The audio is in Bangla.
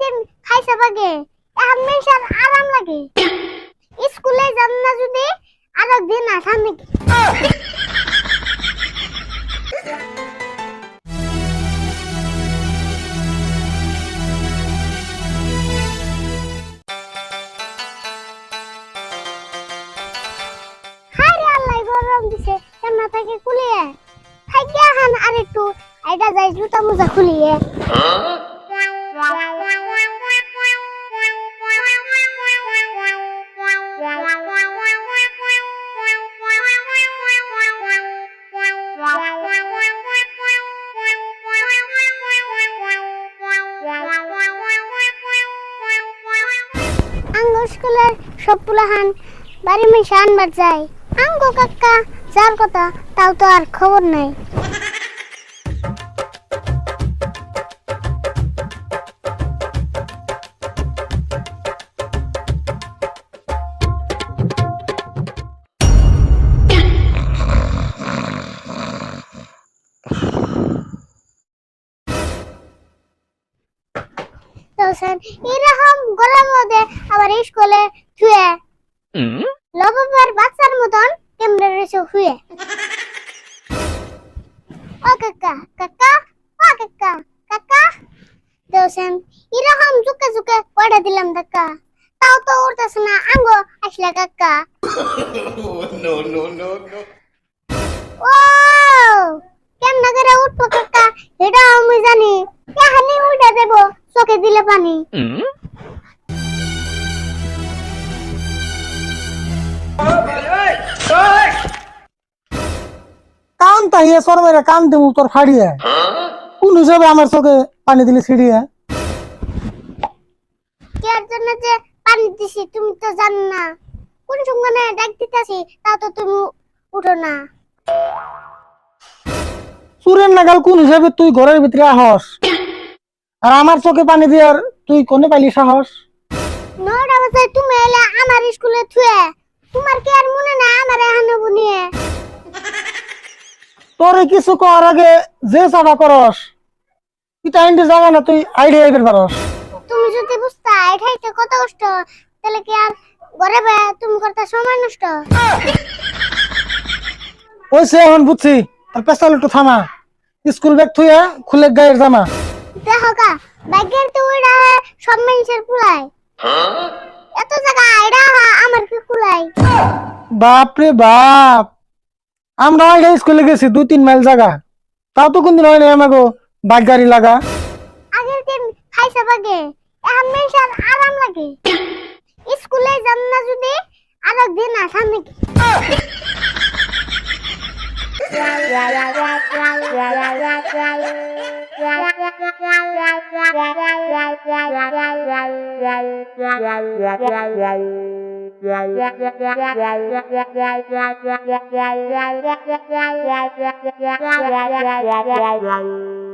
দিন খাইছে বাগে। এখন আরাম লাগে। স্কুলে যান না যদি আরও দিন হায় গরম দিছে। কেমন থেকে কুলিয়ে? থাকিয়া হান আর একটু। এটা যাই জুতা মোজা খুলিয়ে। স্কুলের সব পুলাহান বাড়ি মিশে আনবার যায়। আঙ্গ কাকা, যার কথা তাও তো আর খবর নাই। এরকম গলার মধ্যে স্কুলে থুয়ে লবাবার বাচ্চার মতন কেমনে রয়েছে হুয়ে ও কাকা কাকা ও কাকা কাকা। দেওসেন এরকম চুকে চুকে পড়ে দিলাম কাকা। তাও তো উঠতেছে না আঙ্গো আসলে কাকা। No, no. ও কেমনে করে উঠবো কাকা। এটা আমি জানি। এখানে উঠে দেবো চোখে দিলে পানি। তাহিয়ে সরমেরা কান দেবো তোর ফাড়িয়ে। কোন হিসাবে আমার চোখে পানি দিলি ছিড়িয়ে? কেয়ার জন্য যে পানি দিছি তুমি তো জানো না। কোন সঙ্গে ডাক দিতেছি তা তো তুমি উঠো না। চুরের নাগাল কোন হিসাবে তুই ঘরের ভিতরে আহস? আর আমার চোখে পানি দিয়ার তুই কোনে পাইলি সাহস? নটা বাজে তুমি এলে আমার স্কুলে থুয়ে। তোমার কি আর মনে তোরে কিছু করার আগে যে চাপা করস তুই টাইমটি জায়গা না তুই আইডিয়া আইবার পারস। তুমি যদি বুঝতা এটাইতে কত কষ্ট তাহলে কি আর ঘরে বয়ে তুমি করতে সময় নষ্ট? ওই সে এখন বুঝছি আর পেশাল একটু থামা। স্কুল ব্যাগ থুয়ে খুলে গায়ের জামা। দেখো কা ব্যাগের তো ওইটা সব মানুষের কুলাই এত জায়গা এটা আমার কি কুলাই বাপ রে বাপ! আমরা আগে স্কুলে গেছি, দু তিন মাইল জায়গা তাও তো কোনদিন হয় নাই আমাকে বাইক গাড়ি লাগা। আগের দিন খাইছা বাগে হামেশা আরাম লাগে। স্কুলে যান না যদি, আরও দিন আসান নাকি। Wow.